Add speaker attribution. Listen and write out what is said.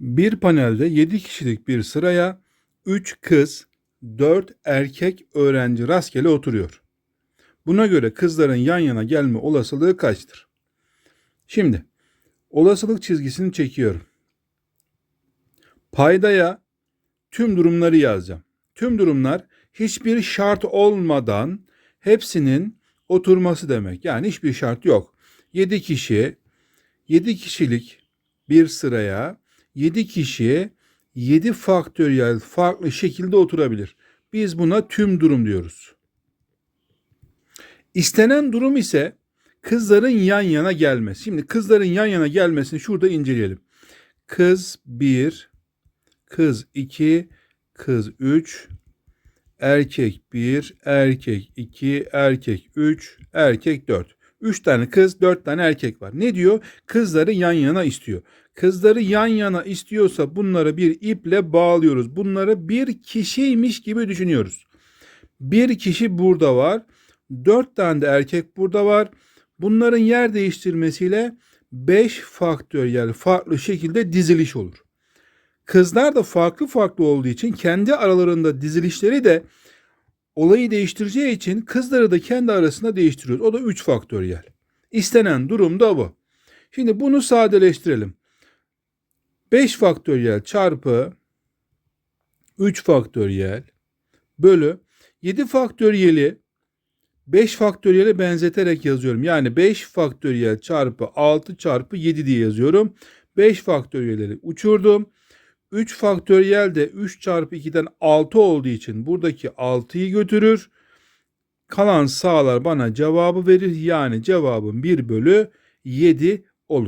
Speaker 1: Bir panelde 7 kişilik bir sıraya 3 kız, 4 erkek öğrenci rastgele oturuyor. Buna göre kızların yan yana gelme olasılığı kaçtır? Şimdi olasılık çizgisini çekiyorum. Paydaya tüm durumları yazacağım. Tüm durumlar hiçbir şart olmadan hepsinin oturması demek. Yani hiçbir şart yok. 7 kişi 7 kişilik bir sıraya 7 kişi 7 faktöriyel farklı şekilde oturabilir. Biz buna tüm durum diyoruz. İstenen durum ise kızların yan yana gelmesi. Şimdi kızların yan yana gelmesini şurada inceleyelim. Kız 1, kız 2, kız 3, erkek 1, erkek 2, erkek 3, erkek 4. 3 tane kız, 4 tane erkek var. Ne diyor? Kızları yan yana istiyor. Kızları yan yana istiyorsa bunları bir iple bağlıyoruz. Bunları bir kişiymiş gibi düşünüyoruz. Bir kişi burada var. 4 tane de erkek burada var. Bunların yer değiştirmesiyle 5 faktöriyel farklı şekilde diziliş olur. Kızlar da farklı farklı olduğu için kendi aralarında dizilişleri de olayı değiştireceği için kızları da kendi arasında değiştiriyoruz. O da 3 faktöriyel. İstenen durum da bu. Şimdi bunu sadeleştirelim. 5 faktöriyel çarpı 3 faktöriyel bölü 7 faktöriyeli 5 faktöriyele benzeterek yazıyorum. Yani 5 faktöriyel çarpı 6 çarpı 7 diye yazıyorum. 5 faktöriyelleri uçurdum. 3 faktöriyel de 3 çarpı 2'den 6 olduğu için buradaki 6'yı götürür. Kalan sağlar bana cevabı verir. Yani cevabım 1 bölü 7 olur.